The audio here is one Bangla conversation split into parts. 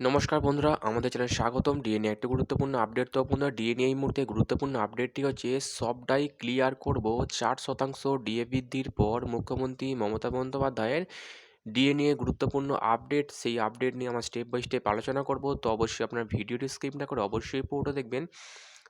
নমস্কার বন্ধুরা, আমাদের চ্যানেলে স্বাগতম। ডিএনএ একটি গুরুত্বপূর্ণ আপডেট। তো বন্ধুরা ডিএনএ এই মুহূর্তে গুরুত্বপূর্ণ আপডেটটি হচ্ছে, সবটাই ক্লিয়ার করব। চার শতাংশ ডিএ বৃদ্ধির পর মুখ্যমন্ত্রী মমতা বন্দ্যোপাধ্যায়ের ডিএনএ গুরুত্বপূর্ণ আপডেট, সেই আপডেট নিয়ে আমরা স্টেপ বাই স্টেপ আলোচনা করব। তো অবশ্যই আপনার ভিডিও স্কিপ না করে অবশ্যই পুরোটা দেখবেন।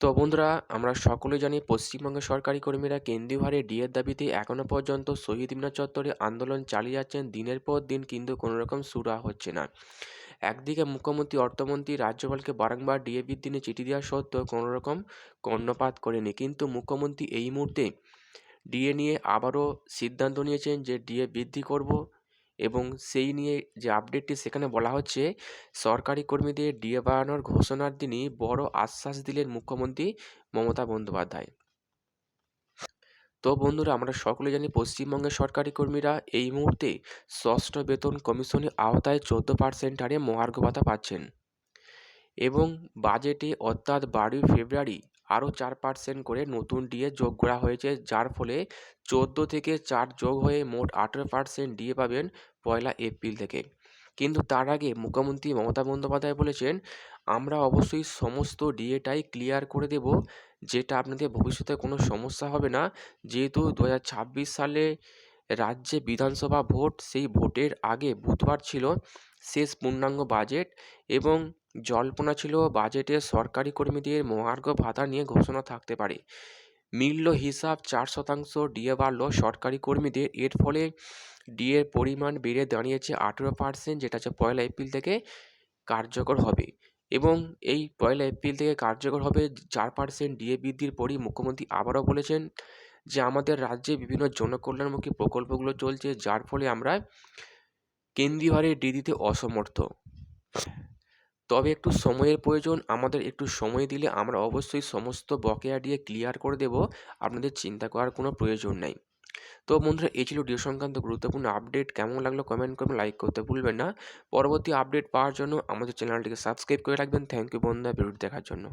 তো বন্ধুরা, আমরা সকলে জানি পশ্চিমবঙ্গের সরকারি কর্মীরা কেন্দ্রীয় হারে ডিএর দাবিতে এখনও পর্যন্ত শহীদ মিনার চত্বরে আন্দোলন চালিয়ে যাচ্ছেন দিনের পর দিন, কিন্তু কোনো রকম সুরা হচ্ছে না। একদিকে মুখ্যমন্ত্রী, অর্থমন্ত্রী রাজ্যপালকে বারংবার ডিএ বৃদ্ধি নিয়ে চিঠি দেওয়া সত্ত্বেও কোনো রকম কর্ণপাত করেনি। কিন্তু মুখ্যমন্ত্রী এই মুহূর্তে ডিএ নিয়ে আবারও সিদ্ধান্ত নিয়েছেন যে ডিএ বৃদ্ধি করব। এবং সেই নিয়ে যে আপডেটটি সেখানে বলা হচ্ছে, সরকারি কর্মীদের ডিএ বাড়ানোর ঘোষণার দিনই বড় আশ্বাস দিলেন মুখ্যমন্ত্রী মমতা বন্দ্যোপাধ্যায়। তো বন্ধুরা, আমরা সকলে জানি পশ্চিমবঙ্গের সরকারি কর্মীরা এই মুহূর্তে ষষ্ঠ বেতন কমিশনের আওতায় চোদ্দ পার্সেন্ট হারে মহার্ঘ ভাতা পাচ্ছেন। এবং বাজেটে অর্থাৎ বারোই ফেব্রুয়ারি আরও চার পার্সেন্ট করে নতুন ডিএ যোগ করা হয়েছে, যার ফলে চোদ্দ থেকে চার যোগ হয়ে মোট আঠেরো পার্সেন্ট ডিএ পাবেন পয়লা এপ্রিল থেকে। কিন্তু তার আগে মুখ্যমন্ত্রী মমতা বন্দ্যোপাধ্যায় বলেছেন, আমরা অবশ্যই সমস্ত ডিএটাই ক্লিয়ার করে দেব, যেটা আপনাদের ভবিষ্যতে কোনো সমস্যা হবে না। যেহেতু দু হাজার ছাব্বিশ সালে রাজ্যে বিধানসভা ভোট সেই ভোটের আগে বুধবার ছিল শেষ পূর্ণাঙ্গ বাজেট এবং জল্পনা ছিল বাজেটে সরকারি কর্মীদের মহার্ঘ ভাতা নিয়ে ঘোষণা থাকতে পারে। মিলল হিসাব চার শতাংশ ডিএ বাড়ল সরকারি কর্মীদের। এর ফলে ডিএর পরিমাণ বেড়ে দাঁড়িয়েছে আঠেরো পার্সেন্ট, যেটা হচ্ছে পয়লা এপ্রিল থেকে কার্যকর হবে। এবং এই পয়লা এপ্রিল থেকে কার্যকর হবে চার পার্সেন্ট ডিএ বৃদ্ধির পরই মুখ্যমন্ত্রী আবারও বলেছেন যে আমাদের রাজ্যে বিভিন্ন জনকল্যাণমুখী প্রকল্পগুলো চলছে, যার ফলে আমরা কেন্দ্রীয় হারে ডি দিতে অসমর্থ। তবে একটু সময়ের প্রয়োজন, আমাদের একটু সময় দিলে আমরা অবশ্যই সমস্ত বকেয়া দিয়ে ক্লিয়ার করে দেব, আপনাদের চিন্তা করার কোনো প্রয়োজন নেই। তো বন্ধুরা, এই ছিল ডিও সংক্রান্ত গুরুত্বপূর্ণ আপডেট কেমন লাগল কমেন্ট করবেন লাইক করতে ভুলবেন না। পরবর্তী আপডেট পাওয়ার জন্য আমাদের চ্যানেলটিকে সাবস্ক্রাইব করে রাখবেন। থ্যাংক ইউ বন্ধুরা, ভিডিওটি দেখার জন্য।